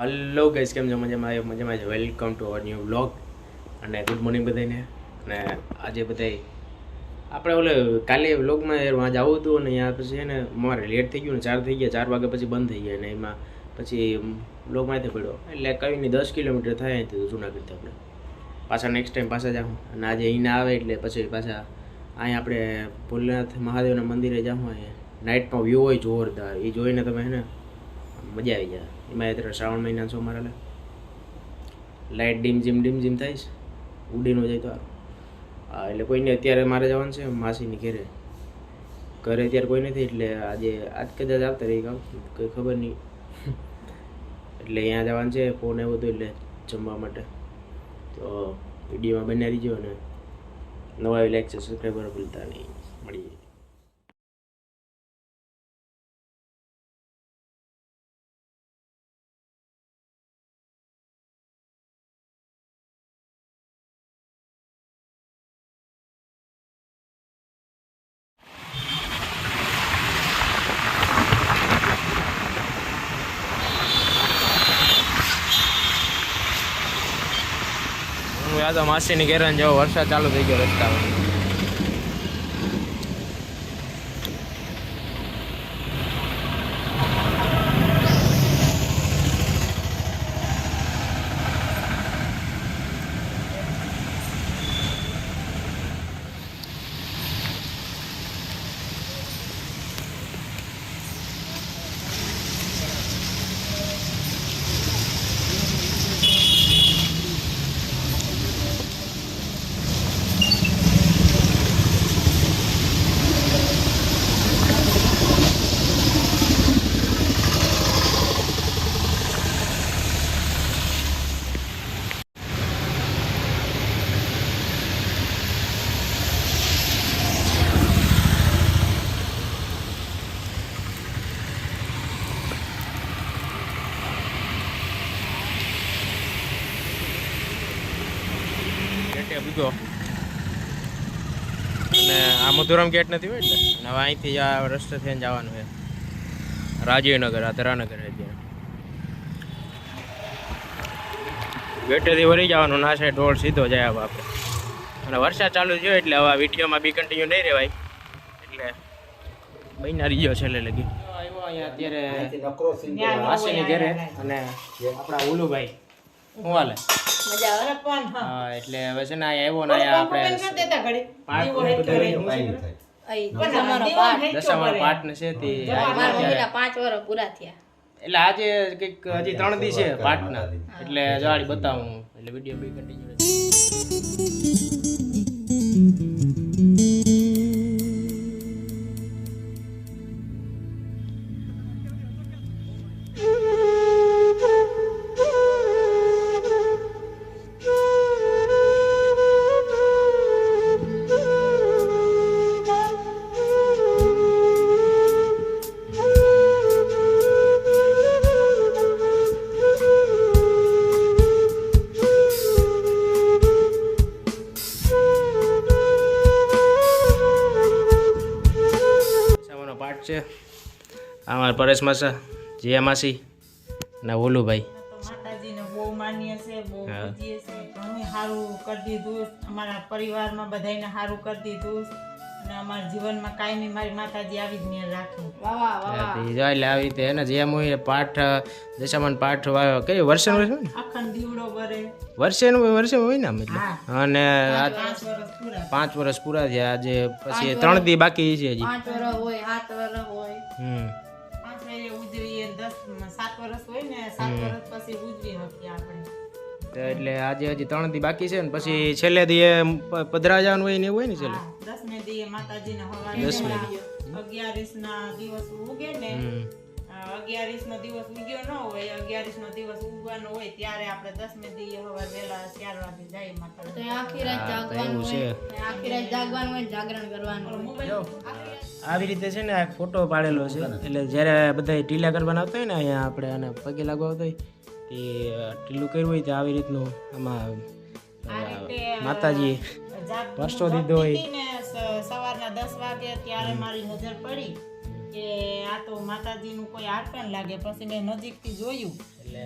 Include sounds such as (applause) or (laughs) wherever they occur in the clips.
Hello ગઈસ કેમ છો? મજામાં આવ્યો મજામાં છે welcome to our new blog અને ગુડ મોર્નિંગ બધાને અને આજે બધાય, આપણે ઓલે કાલે બ્લોગમાં યાર વાં જવું હતું અને યાર પછી છે ને મારે લેટ થઈ ગયું ને ચાર થઈ ગયા. ચાર વાગે પછી બંધ થઈ ગયા ને એમાં પછી વ્લોગમાં તે પડ્યો. એટલે કઈ નહીં દસ કિલોમીટર થાય અહીંથી જુનાગઢ આપણે. પાછા નેક્સ્ટ ટાઈમ પાછા જાઉં અને આજે અહીંના આવે એટલે પછી પાછા અહીં આપણે ભોલેનાથ મહાદેવના મંદિરે જાઉં અહીંયા. નાઇટમાં વ્યૂ હોય જોરદાર. એ જોઈને તમે હે ને, મજા આવી જાય. એમાં અત્યારે શ્રાવણ મહિના છો મારે લાઇટ ડીમ જીમ ડીમ જીમ થાય છે. ઉડીનો જાય તો. હા, એટલે કોઈને અત્યારે મારે જવાનું છે માસીની ઘરે. ઘરે અત્યારે કોઈ નથી, એટલે આજે આજ કદાચ આવતા રહી, કામ કંઈ ખબર નહીં. એટલે અહીંયા જવાનું છે ફોન આવ્યો હતો એટલે જમવા માટે. તો વિડીયોમાં બનાવી રહીજો અને નવા લાઈક છે સબસ્ક્રાઈબર ભૂલતા નહીં. મળીએ. હું તો માસીની ઘેર જવો વરસાદ ચાલુ થઈ ગયો રસ્તામાં. ગેટે અને આ મધુરામ ગેટ નથી હોય એટલે હવે અહીંથી આ રસ્તે થઈને જવાનું છે. રાજીવનગર, આ ધરાનગર અત્યારે ગેટેથી વળી જવાનું ના સાઈડ રોડ સીધો જાય હવે આપણે. અને વરસાદ ચાલુ થયો એટલે હવે વિડીયોમાં બી કન્ટિન્યુ નહીં રહેવાય એટલે બહીના રહી ગયો છેલ્લે લગી. અત્યારે અને આપણા ઉલુભાઈ. શું હાલે? મજા આવે પણ હા. હા એટલે હવે છે ને અહીંયા આવ્યો ને અહીંયા આપણે દેતા ઘડી અમારો પાઠ ને છે તે અમારા વર્ષ પૂરા થયા. એટલે આજે કંઈક હજી ત્રણ દી છે પાઠના એટલે જાડી બતાવું એટલે વીડિયો બી કન્ટિન્યુ આ મારા પરેશ માસા જીયા માસી ના ઓલુભાઈ માતાજીને બહુ માન્ય છે બહુ પૂજીએ છે. ઘણું સારું કરી દીધું. અમારા પરિવારમાં બધાયને સારું કરી દીધું. અને અમારા જીવનમાં કાયમી મારી માતાજી આવી જ મેળ રાખે. વાહ વાહ વાહ. તે જો એટલે આવી રીતે એને જેમ હોય પાઠ દશામાન પાઠ વાયો કઈ વર્ષે હોય અખંડ દીવડો કરે વર્ષે વર્ષે હોય ને આમ અને પાંચ વર્ષ પૂરા. વર્ષ થયા આજે પછી ત્રણ દી બાકી છે હજી. પાંચ વર્ષ હોય સાત વર્ષ હોય. હમ. દસ સાત વર્ષ હોય ને સાત વર્ષ પછી ગુજરી હતી આપણે. એટલે આજે હજી ત્રણ દી બાકી છે ને પછી છેલ્લે દીએ પધરા જવાનું હોય ને એવું હોય ને છેલ્લે? હા, દસમે દીએ માતાજીને હવારે અગિયારીસ ના દિવસ ઉગે ને હમ અગિયારીસ નો દિવસ ઉગ્યો ન હોય અગિયારીસ નો દિવસ ઉગવાનો હોય ત્યારે આપણે દસમે દીએ હવા વહેલા ચાર વાગે જાય માતા આખી રાત જાગવાનું છે. હોય આખી રાત જાગવાનું હોય જાગરણ કરવાનું આવી રીતે છે ને આ ફોટો પાડેલો છે. એટલે જ્યારે બધા ટીલા કરવાના આવતા હોય ને અહીંયા આપણે આને પગે લાગવા હોય તે ટીલું કર્યું હોય તો આવી રીતનું આમાં માતાજી વર્ષો દીધો હોય. સવારના દસ વાગે ત્યારે મારી નજર પડી. કે આ તો માતાજીનું કોઈ આર્પણ લાગે પછી મેં નજીકથી જોયું.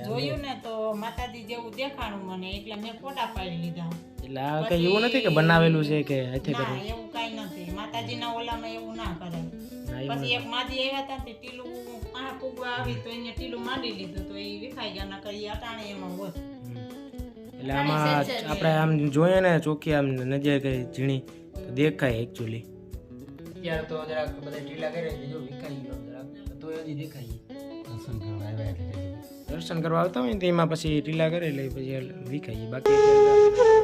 જોયું ને તો માતાજી જેવું દેખાણું મને એટલે મેં ફોટા પાડી લીધા. એટલે આ કઈ એવું નથી કે બનાવેલું છે કે હાથે ના એવું કઈ નથી. માતાજીના ઓલામાં એવું ના કરે પછી એક માજી આવ્યા હતા તે ટીલું આ ફૂગવા આવી તો એને ટીલું માંડી લીધું તો એ વિખાઈ ગયા ના કરી અટાણે એમાં હોત. એટલે આમાં આપણે આમ જોઈએ ને ચોખ્ખી આમ નજર કઈ ઝીણી તો દેખાય એકચ્યુઅલી અત્યારે તો જરાક બધા ઢીલા કરે જો વિખાઈ ગયો જરાક તો હજી દેખાઈ દર્શન કરવા દર્શન કરવા આવતા હોય ને એમાં પછી ઢીલા કરે એટલે પછી વિખાઈ બાકી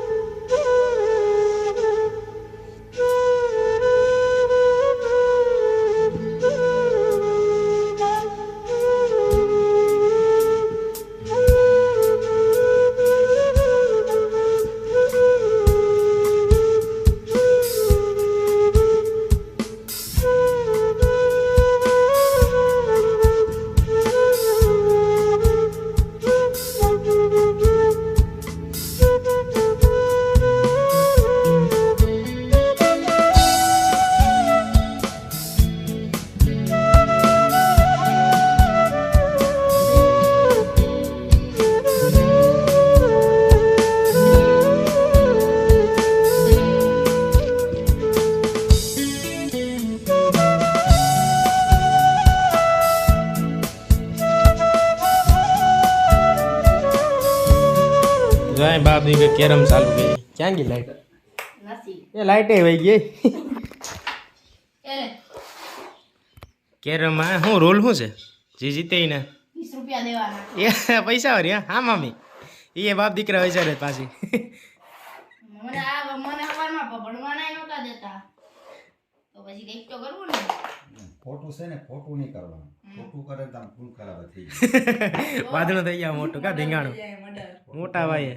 જાય કે કેરમ ચાલુ ગઈ. ક્યાં ગઈ લાઈટ નથી. એ લાઈટે વહી ગઈ. કેરમ આ શું રોલ શું છે? જે જીતે ને વીસ રૂપિયા દેવાના. એ પૈસા વાળી હા? હા મામી. એ બાપ દીકરા હોય છે પાછી. મને આ મને સવારમાં ભણવાના નહોતા દેતા. તો પછી કંઈક તો કરવું ને. છે ને ખોટું નહીં કરવાનું. ખોટું કરે તો આમ ખૂન ખરાબ થઈ જાય. (laughs) વાદળો થઈ ગયા મોટું. કા ધીંગાણું મોટા ભાઈએ.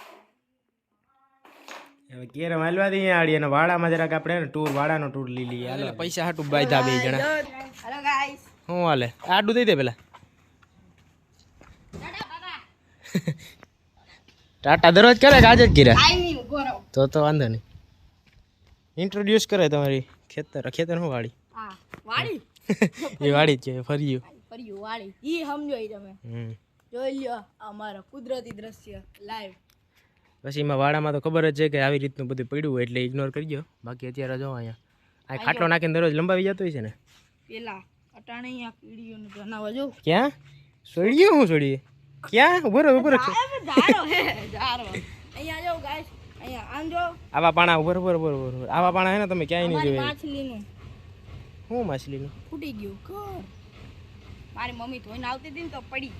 હવે કેરમ માલવા દઈએ આડી અને વાડામાં જરાક આપણે ટૂર વાડાનો ટૂર લઈ લઈએ. હાલો પૈસા હાટું બાયધા બે જણા. હેલો ગાઈસ હું હાલે? આડું દઈ દે પેલા. ટાટા દરરોજ કરે કે આજે જ કર્યા? તો તો વાંધો નહીં. ઇન્ટ્રોડ્યુસ કરે તમારી ખેતર. ખેતર શું વાડી? વાડી. (laughs) એ વાડી જ છે ફર્યું. ફર્યું વાડી. ઈ સમજો તમે. હમ. જોઈ લ્યો અમારો કુદરતી દ્રશ્ય લાઈવ પછી એમાં વાડામાં તો ખબર જ છે કે આવી રીતનું બધું પડ્યું હોય એટલે ઇગ્નોર કરજો બાકી અત્યારે જો અહીંયા. આ ખાટલો નાખીને દરરોજ લંબાવી જતો હોય છે ને. પેલા અટાણે અહીંયા કીડીઓને જનાવર જો. ક્યાં? સોડીએ હું સોડીએ ક્યાં? ઊભો રહો ઊભો રહો. જારો હે જારો અહીંયા જો ગાઈસ અહીંયા આમ જો. આવા પાણા ઉપર ઉપર આવા પાણા હે ને તમે ક્યાંય નહીં જોયા. માછલીનું. શું માછલીનું? ફૂટી ગયું ઘર. મારી મમ્મી ધોઈને આવતી હતી ને તો પડી.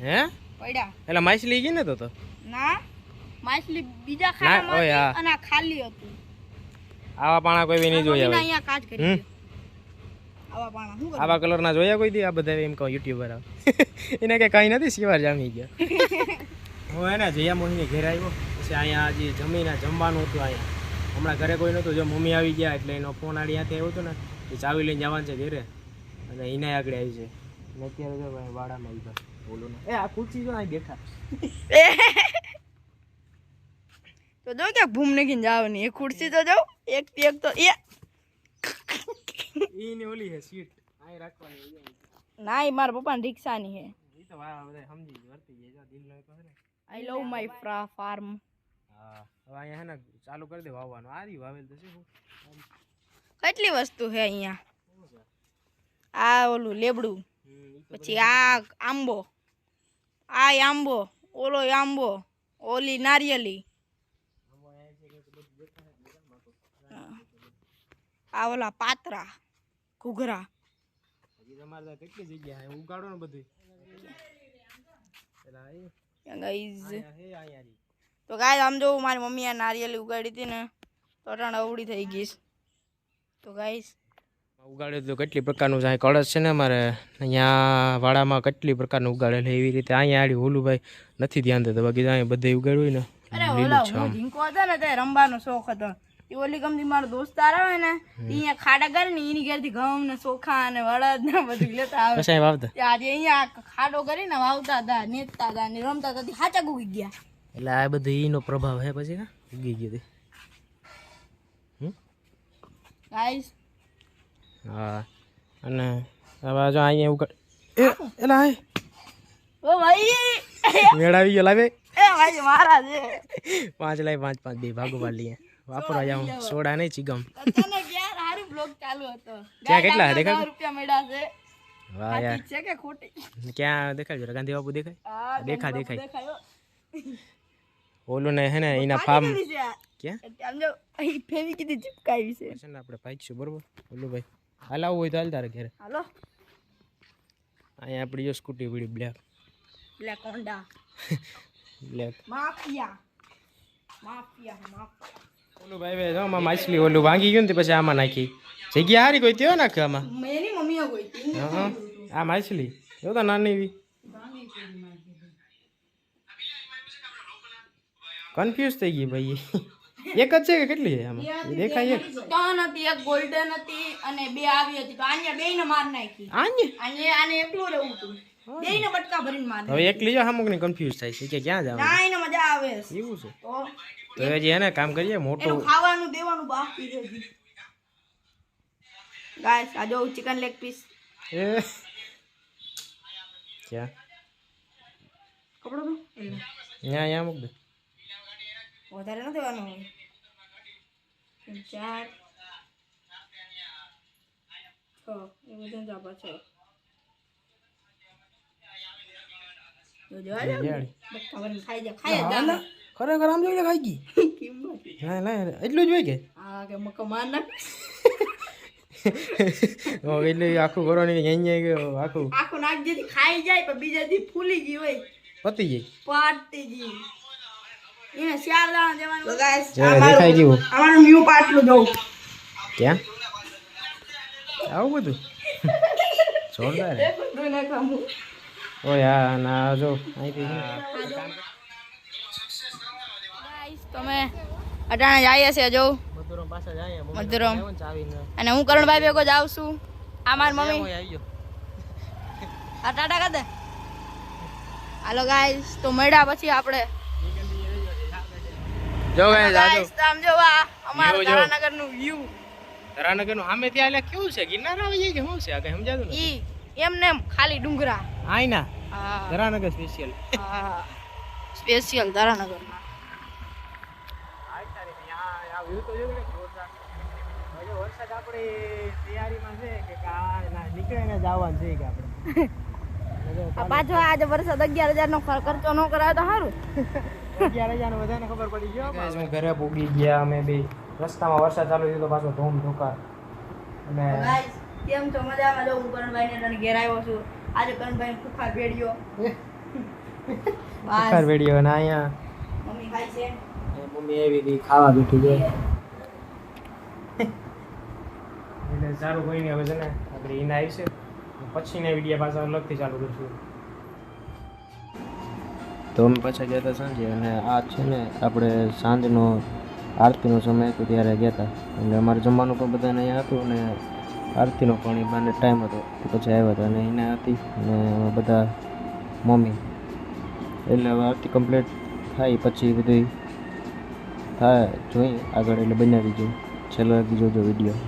હે? પડ્યા. એટલે માછલી ગઈ ને તો તો? ના. માછલી બીજા ના, ખાનામાં હતી અને આ ખાલી હતું. આવા પાણા કોઈ બી નહીં જોયા હોય અહીંયા કાચ કરી આવા પાણા શું આવા કલરના જોયા કોઈ દી? આ બધા એમ કહો યુટ્યુબર આવે. એને કે કઈ નથી સિવાર જામી ગયા. (laughs) હું એને જયા મોહીને ઘેર આવ્યો. પછી અહીંયા આજે જમીને જમવાનું હતું અહીંયા. હમણાં ઘરે કોઈ નહોતું જો મમ્મી આવી ગયા એટલે એનો ફોન આડી હાથે આવ્યો હતો ને એ ચાવી લઈને જવાનું છે ઘેરે. અને એને આગળ આવી છે. અત્યારે જો વાડામાં ઊભા બોલો ને. એ આ ખુરશી જો અહીં બેઠા. (laughs) તો જો કે ભૂમ નાખીને જાવ ને એ ખુરશી તો જાવ એક થી એક તો એ ઈને ઓલી હે સીટ. અહીં રાખવાની ના એ મારા પપ્પાની રિક્ષાની હે. એ તો વાહ બધા સમજી ગઈ વર્તી ગઈ જો દિલ તો હે ને. આઈ લવ માય ફ્રા ફાર્મ હા હવે અહીંયા હે ને ચાલુ કરી દે વાવવાનું આ રહ્યું વાવેલ તો શું? કેટલી વસ્તુ હે અહીંયા? આ ઓલું લેબડું પછી આ આંબો. આ આંબો ઓલો આંબો ઓલી નારિયેલી. આ ઓલા પાતરા ઘૂઘરા. હજી તમારે કેટલી જગ્યા ઉગાડો ને બધું. તો ગાય આમ જો મારી મમ્મીએ નારિયેલી ઉગાડી હતી ને તો અટાણ અવળી થઈ ગઈ તો ગાઈશ ઉગાડ્યું તો કેટલી પ્રકારનું છે? અહીં કળશ છે ને અમારે અહીંયા વાડામાં કેટલી પ્રકારનું ઉગાડેલું એવી રીતે અહીંયા આડી હોલુભાઈ નથી ધ્યાન દેતા. બાકી અહીંયા બધે ઉગાડ્યું ને. અરે ઓલા હું જીંકો હતો ને તે રમવાનો શોખ હતો. એ ઓલી ગમતી મારો દોસ્તાર આવે ને અહીંયા ખાડા કરે ને એની ઘેરથી ઘઉં ને ચોખા ને વળદ ને બધું લેતા આવે. પછી અહીં વાવતા? આજે અહીંયા ખાડો કરીને વાવતા હતા નેતતા હતા ને રમતા હતા હાચા ઉગી ગયા. એટલે આ બધું ઈનો પ્રભાવ હે પછી ઉગી ગયો. ગાઈસ હા. અને હવે જો અહીંયા ઉગાડ એ એલા હાય ઓ ભાઈ. મેળ આવી ગયો લાવે એ ભાઈ મારા છે. પાંચ લાય પાંચ પાંચ બે ભાગો પાડ લઈએ. વાપરવા જાઉં સોડા નહીં ચીગમ હારું બ્લોગ ચાલુ હતો. (laughs) ક્યાં કેટલા? ગાઈસ, રૂપિયા મળ્યા છે. વાહ યાર. છે કે ખોટી? ક્યાં દેખાય જરા? ગાંધી બાપુ દેખાય દેખા, દેખાય. ઓલું ને હે ને એના ફાર્મ? ક્યાં? આમ જો ફેવી કીધી ચીપકાવી છે. છે ને આપણે પાઈકશું બરોબર? ઓલું ભાઈ હાલ આવવું હોય તો હાલ તારે ઘરે. હાલો. અહીંયા આપણી જો સ્કૂટી પડી black. Black Honda. (laughs) Black mafia mafia mafia ઓલું ભાઈ ભાઈ જો આમાં માછલી ઓલું ભાંગી ગયું ને પછી આમાં નાખી. જગ્યા હારી કોઈ ત્યો નાખે આમાં? એની મમ્મીએ કોઈ હા આ માછલી. જો તો નાની એવી. કન્ફ્યુઝ થઈ ગઈ ભાઈ. (laughs) એક જ છે કે કેટલી છે આમાં? દેખાય એક. ત્રણ હતી એક ગોલ્ડન હતી અને બે આવી હતી. તો આને બે ને માર નાખી. આને? આને આને એકલું રહેવું હતું. બે ને બટકા ભરીને માર હવે એક લીજો અમુક ને કન્ફ્યુઝ થાય છે કે ક્યાં જવાનું? ના એને મજા આવે છે. એવું છે? તો તો એ જે હે ને કામ કરીએ મોટું એનું ખાવાનું દેવાનું બાકી છે ગાઈસ આ જો ચિકન લેગ પીસ એ. ક્યાં? કપડો તો? અહીંયા અહીંયા મૂક દે. વધારે ન દેવાનું હોય. ચાર. છ એ બધું જ આપા છ. ખરેખર આમ જોઈને ખાઈ ગઈ? ના ના એટલું જ હોય કે? આ કે મકો માર નાખ. ઓ એટલે આખું કરવાની અહીંયા ગયો આખું. આખું નાખ જેથી ખાઈ જાય પણ બીજા દી ફૂલી ગઈ હોય. પતી જાય પાટી ગઈ. એને ચાર દાણા દેવાનું તો ગાઈસ જ્યારે દેખાય અમારું ન્યુ પાટલું જોઉં. ક્યાં? આવું બધું? (laughs) જોરદાર. ઓય હા ના જો અહીંથી. ને. તમે અટાણે જઈએ છે જો. મધુરમ ને. અને હું કરણભાઈ ભેગો જાઉં છું. આ મારી મમ્મી. આવી. (laughs) આ ટાટા કર દે. હાલો ગાઈસ તો મળ્યા પછી આપણે. જો ગાઈસ આજો જો. ગાઈસ આમ જો આ અમારા જો. તારાનગરનું વ્યૂ ધરાનગરનું સામે ત્યાં એટલે કેવું છે? ગિરનાર આવી જાય કે શું છે? આ કઈ સમજાતું નથી. એમ ખાલી ડુંગરા. આય ના ધરાનગર સ્પેશિયલ હા. સ્પેશિયલ તારાનગર વરસાદ આપણી તૈયારીમાં છે કે નીકળે ને જવાનું છે કે આપણે પાછો આજે વરસાદ અગિયાર હજાર નો ખર્ચો ન કરાવે તો સારું અગિયાર હજાર બધાને ખબર પડી ગયો અમે ઘરે પૂગી ગયા અમે બે રસ્તામાં વરસાદ ચાલુ થયો તો પાછો ધૂમ ધોકાર. અને કેમ છો? મજામાં જો હું કરણભાઈ ને ઘેર આવ્યો છું. આજે કરણભાઈ ખુખા ભેડ્યો સુખાર વેડિયો અને અહીંયા મમ્મી ખાય છે? મમ્મી આવી હતી ખાવા બેઠી છે. એટલે સારું કોઈ નહીં હવે છે ને આપણે ઈના આવી છે પછીના વીડિયો પાછા અલગથી ચાલુ કરશું. તો અમે પાછા ગયા હતા સાંજે અને આ છે ને આપણે સાંજનો આરતીનો સમય હતો ત્યારે ગયા હતા. એટલે અમારે જમવાનું પણ બધાને અહીંયા હતું અને આરતીનો પણ એ બાને ટાઈમ હતો. પછી આવ્યા હતા અને એને હતી અને બધા મમ્મી. એટલે હવે આરતી કમ્પ્લીટ થાય, પછી બધું થાય, જોઈ આગળ એટલે બનાવી જોઈએ છેલ્લો જોજો વીડિયો